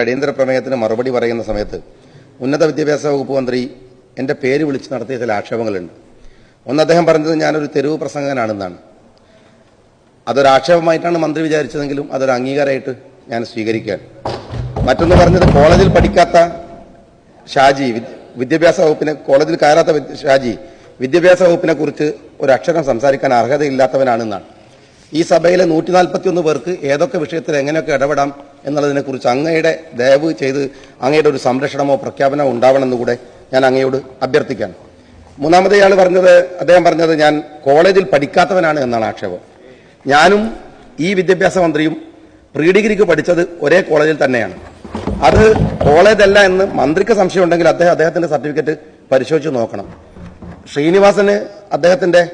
അടിയന്തര പ്രമേയത്തിന് മറുപടി പറയുന്ന സമയത്ത് ഉന്നത വിദ്യാഭ്യാസ വകുപ്പ് മന്ത്രി എന്റെ പേര് വിളിച്ച് നടത്തിയ ചില ആക്ഷേപങ്ങളുണ്ട്. ഒന്ന് അദ്ദേഹം പറഞ്ഞത് ഞാനൊരു തെരുവ് പ്രസംഗകനാണെന്നാണ്. അതൊരാക്ഷേപമായിട്ടാണ് മന്ത്രി വിചാരിച്ചതെങ്കിലും അതൊരു അംഗീകാരമായിട്ട് ഞാൻ സ്വീകരിക്കുകയാണ്. മറ്റൊന്ന് പറഞ്ഞത് കോളേജിൽ പഠിക്കാത്ത ഷാജി വിദ്യാഭ്യാസ വകുപ്പിനെ കോളേജിൽ കയറാത്ത ഷാജി വിദ്യാഭ്യാസ വകുപ്പിനെ കുറിച്ച് ഒരു അക്ഷരം സംസാരിക്കാൻ അർഹതയില്ലാത്തവനാണെന്നാണ്. ഈ സഭയിലെ നൂറ്റി നാൽപ്പത്തിയൊന്ന് പേർക്ക് ഏതൊക്കെ വിഷയത്തിൽ എങ്ങനെയൊക്കെ ഇടപെടാം എന്നുള്ളതിനെ കുറിച്ച് അങ്ങയുടെ ദയവ് ചെയ്ത് അങ്ങയുടെ ഒരു സംരക്ഷണമോ പ്രഖ്യാപനമോ ഉണ്ടാവണമെന്ന് കൂടെ ഞാൻ അങ്ങയോട് അഭ്യർത്ഥിക്കുകയാണ്. മൂന്നാമത് ഇയാൾ പറഞ്ഞത് അദ്ദേഹം പറഞ്ഞത് ഞാൻ കോളേജിൽ പഠിക്കാത്തവനാണ് എന്നാണ് ആക്ഷേപം. ഞാനും ഈ വിദ്യാഭ്യാസ മന്ത്രിയും പ്രീ ഡിഗ്രിക്ക് പഠിച്ചത് ഒരേ കോളേജിൽ തന്നെയാണ്. അത് കോളേജല്ല എന്ന് മന്ത്രിക്ക് സംശയം ഉണ്ടെങ്കിൽ അദ്ദേഹം അദ്ദേഹത്തിന്റെ സർട്ടിഫിക്കറ്റ് പരിശോധിച്ച് നോക്കണം. ശ്രീനിവാസന് അദ്ദേഹത്തിന്റെ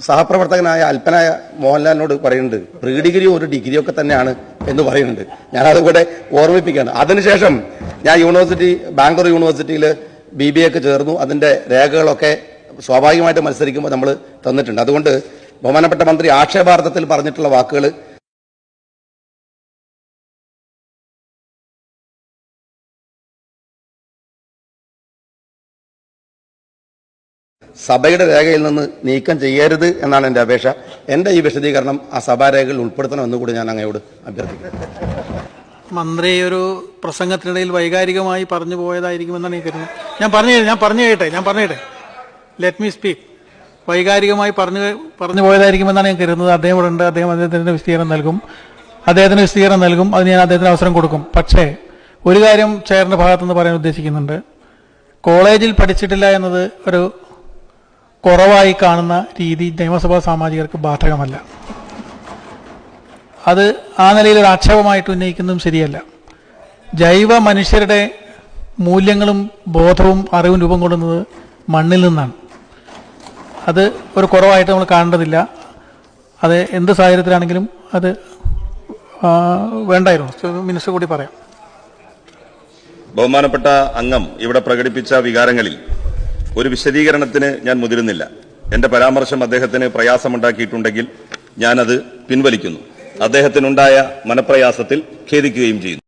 സഹപ്രവർത്തകനായ അല്പനായ മോഹൻലാലിനോട് പറയുന്നുണ്ട് പ്രീ ഡിഗ്രി ഒരു ഡിഗ്രി ഒക്കെ തന്നെയാണ് എന്ന് പറയുന്നുണ്ട്. ഞാൻ അതുകൂടെ ഓർമ്മിപ്പിക്കുകയാണ്. അതിനുശേഷം ഞാൻ യൂണിവേഴ്സിറ്റി ബാംഗ്ലൂർ യൂണിവേഴ്സിറ്റിയിൽ ബി ബി എക്ക് ചേർന്നു. അതിന്റെ രേഖകളൊക്കെ സ്വാഭാവികമായിട്ട് മത്സരിക്കുമ്പോൾ നമ്മൾ തന്നിട്ടുണ്ട്. അതുകൊണ്ട് ബഹുമാനപ്പെട്ട മന്ത്രി ആക്ഷേപാർത്ഥത്തിൽ പറഞ്ഞിട്ടുള്ള വാക്കുകൾ സഭയുടെ രേഖയിൽ നിന്ന് നീക്കം ചെയ്യരുത് എന്നാണ് എന്റെ അപേക്ഷ. എന്റെ ഈ വിശദീകരണം ആ സഭാരേഖയിൽ ഉൾപ്പെടുത്തണമെന്ന് കൂടി ഞാൻ അങ്ങയോട് അഭ്യർത്ഥിക്കുന്നു. മന്ത്രി ഒരു പ്രസംഗത്തിനിടയിൽ വൈകാരികമായി പറഞ്ഞു പോയതായിരിക്കുമെന്നാണ് എനിക്ക് കരുതുന്നത് ഞാൻ പറഞ്ഞു ഞാൻ പറഞ്ഞു കേട്ടെ ഞാൻ പറഞ്ഞു കേട്ടെ. ലെറ്റ് മീ സ്പീക്ക് വൈകാരികമായി പറഞ്ഞു പറഞ്ഞു പോയതായിരിക്കുമെന്നാണ് ഞാൻ കരുതുന്നത്. അദ്ദേഹം ഇവിടെ ഉണ്ട് അദ്ദേഹം അദ്ദേഹത്തിന് വിശദീകരണം നൽകും. അദ്ദേഹത്തിന് വിശദീകരണം നൽകും അതിന് ഞാൻ അദ്ദേഹത്തിന് അവസരം കൊടുക്കും. പക്ഷേ ഒരു കാര്യം ചെയറിന്റെ ഭാഗത്തുനിന്ന് പറയാൻ ഉദ്ദേശിക്കുന്നുണ്ട്. കോളേജിൽ പഠിച്ചിട്ടില്ല എന്നത് ഒരു കുറവായി കാണുന്ന രീതി നിയമസഭാ സാമാജികർക്ക് ബാധകമല്ല. അത് ആ നിലയിൽ ഒരു ആക്ഷേപമായിട്ട് ഉന്നയിക്കുന്നതും ശരിയല്ല. ജൈവ മനുഷ്യരുടെ മൂല്യങ്ങളും ബോധവും അറിവും രൂപം കൊള്ളുന്നത് മണ്ണിൽ നിന്നാണ്. അത് ഒരു കുറവായിട്ട് നമ്മൾ കാണേണ്ടതില്ല. അത് എന്ത് സാഹചര്യത്തിലാണെങ്കിലും അത് വേണ്ടായിരുന്നു. മിനിസ്റ്റർ കൂടി പറയാം. ബഹുമാനപ്പെട്ട അംഗം ഇവിടെ പ്രകടിപ്പിച്ച വികാരങ്ങളിൽ ഒരു വിശദീകരണത്തിന് ഞാൻ മുതിരുന്നില്ല. എന്റെ പരാമർശം അദ്ദേഹത്തിന് പ്രയാസമുണ്ടാക്കിയിട്ടുണ്ടെങ്കിൽ ഞാനത് പിൻവലിക്കുന്നു. അദ്ദേഹത്തിനുണ്ടായ മനപ്രയാസത്തിൽ ഖേദിക്കുകയും ചെയ്യുന്നു.